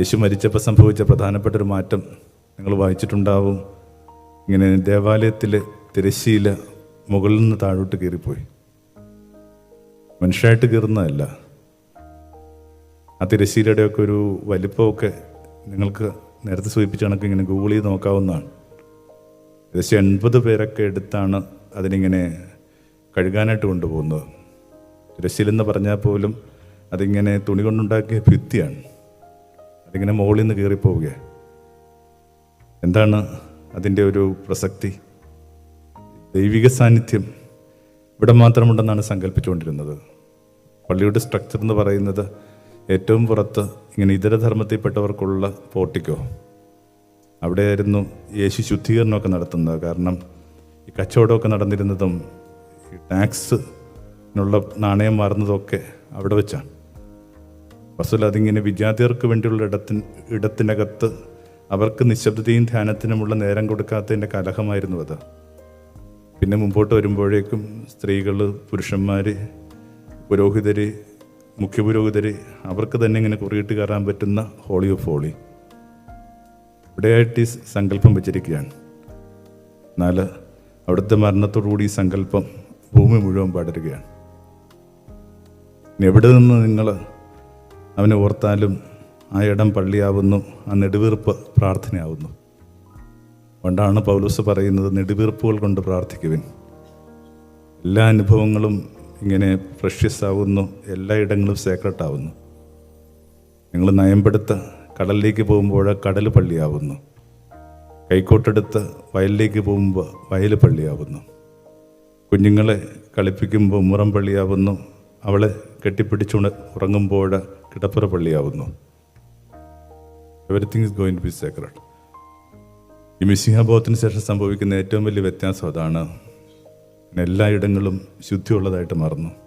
യേശു മരിച്ചപ്പോൾ സംഭവിച്ച പ്രധാനപ്പെട്ട ഒരു മാറ്റം നിങ്ങൾ വായിച്ചിട്ടുണ്ടാവും. ഇങ്ങനെ ദേവാലയത്തിൽ തിരശ്ശീല മുകളിൽ നിന്ന് താഴോട്ട് കയറിപ്പോയി. മനുഷ്യരായിട്ട് കയറുന്നതല്ല. ആ തിരശ്ശീലയുടെയൊക്കെ ഒരു വലിപ്പമൊക്കെ നിങ്ങൾക്ക് നേരത്തെ സൂചിപ്പിച്ച കണക്ക് ഇങ്ങനെ ഗൂഗിൾ ചെയ്ത് നോക്കാവുന്നതാണ്. ഏകദേശം എൺപത് പേരൊക്കെ എടുത്താണ് അതിനിങ്ങനെ കഴുകാനായിട്ട് കൊണ്ടുപോകുന്നത്. തിരശ്ശീലെന്ന് പറഞ്ഞാൽ പോലും അതിങ്ങനെ തുണി കൊണ്ടുണ്ടാക്കിയ ഭിത്തിയാണ്. അതിങ്ങനെ മുകളിൽ നിന്ന് കയറിപ്പോവുകയാണ് എന്താണ് അതിന്റെ ഒരു പ്രസക്തി? ദൈവിക സാന്നിധ്യം ഇവിടെ മാത്രമുണ്ടെന്നാണ് സങ്കല്പിച്ചുകൊണ്ടിരുന്നത്. പള്ളിയുടെ സ്ട്രക്ചർ എന്ന് പറയുന്നത് ഏറ്റവും പുറത്ത് ഇങ്ങനെ ഇതര ധർമ്മത്തിൽപ്പെട്ടവർക്കുള്ള പോർട്ടിക്കോ അവിടെയായിരുന്നു യേശു ശുദ്ധീകരണമൊക്കെ നടത്തുന്നത്. കാരണം ഈ കച്ചവടമൊക്കെ നടന്നിരുന്നതും ഈ ടാക്സിനുള്ള നാണയം മാറുന്നതൊക്കെ അവിടെ വെച്ചാണ്. വസ്തുല അതിങ്ങനെ വിദ്യാർത്ഥികൾക്ക് വേണ്ടിയുള്ള ഇടത്തിൻ ഇടത്തിനകത്ത് അവർക്ക് നിശബ്ദതയും ധ്യാനത്തിനുമുള്ള നേരം കൊടുക്കാത്തതിന്റെ കലഹമായിരുന്നു അത്. പിന്നെ മുമ്പോട്ട് വരുമ്പോഴേക്കും സ്ത്രീകൾ പുരുഷന്മാർ പുരോഹിതർ മുഖ്യപുരോഹിതർ അവർക്ക് തന്നെ ഇങ്ങനെ കുറിയിട്ട് കയറാൻ പറ്റുന്ന ഹോളി ഓഫ് ഹോളി. ഇവിടെയായിട്ട് ഈ സങ്കല്പം വെച്ചിരിക്കുകയാണ്. എന്നാൽ അവിടുത്തെ മരണത്തോടുകൂടി ഈ സങ്കല്പം ഭൂമി മുഴുവൻ പടരുകയാണ്. എവിടെ നിന്ന് നിങ്ങൾ അവനെ ഓർത്താലും ആ ഇടം പള്ളിയാവുന്നു ആ നെടുവീർപ്പ് പ്രാർത്ഥനയാവുന്നു. കൊണ്ടാണ് പൗലൂസ് പറയുന്നത് നെടുവീർപ്പുകൾ കൊണ്ട് പ്രാർത്ഥിക്കുവിൻ. എല്ലാ അനുഭവങ്ങളും ഇങ്ങനെ ഫ്രഷ്യസ് ആവുന്നു എല്ലാ ഇടങ്ങളും സേക്രട്ട് ആവുന്നു നിങ്ങൾ നയമ്പെടുത്ത് കടലിലേക്ക് പോകുമ്പോൾ കടൽ പള്ളിയാവുന്നു. കൈക്കോട്ടെടുത്ത് വയലിലേക്ക് പോകുമ്പോൾ വയൽ പള്ളിയാവുന്നു. കുഞ്ഞുങ്ങളെ കളിപ്പിക്കുമ്പോൾ മുറം പള്ളിയാവുന്നു. അവളെ കെട്ടിപ്പിടിച്ചുണ ഉറങ്ങുമ്പോൾ കിടപ്പുറ പള്ളിയാവുന്നു. Everything is going to be sacred ഈ മിസിംഹബോധത്തിന് ശേഷം സംഭവിക്കുന്ന ഏറ്റവും വലിയ വ്യത്യാസം അതാണ്. എല്ലായിടങ്ങളും ശുദ്ധിയുള്ളതായിട്ട് മാറുന്നു.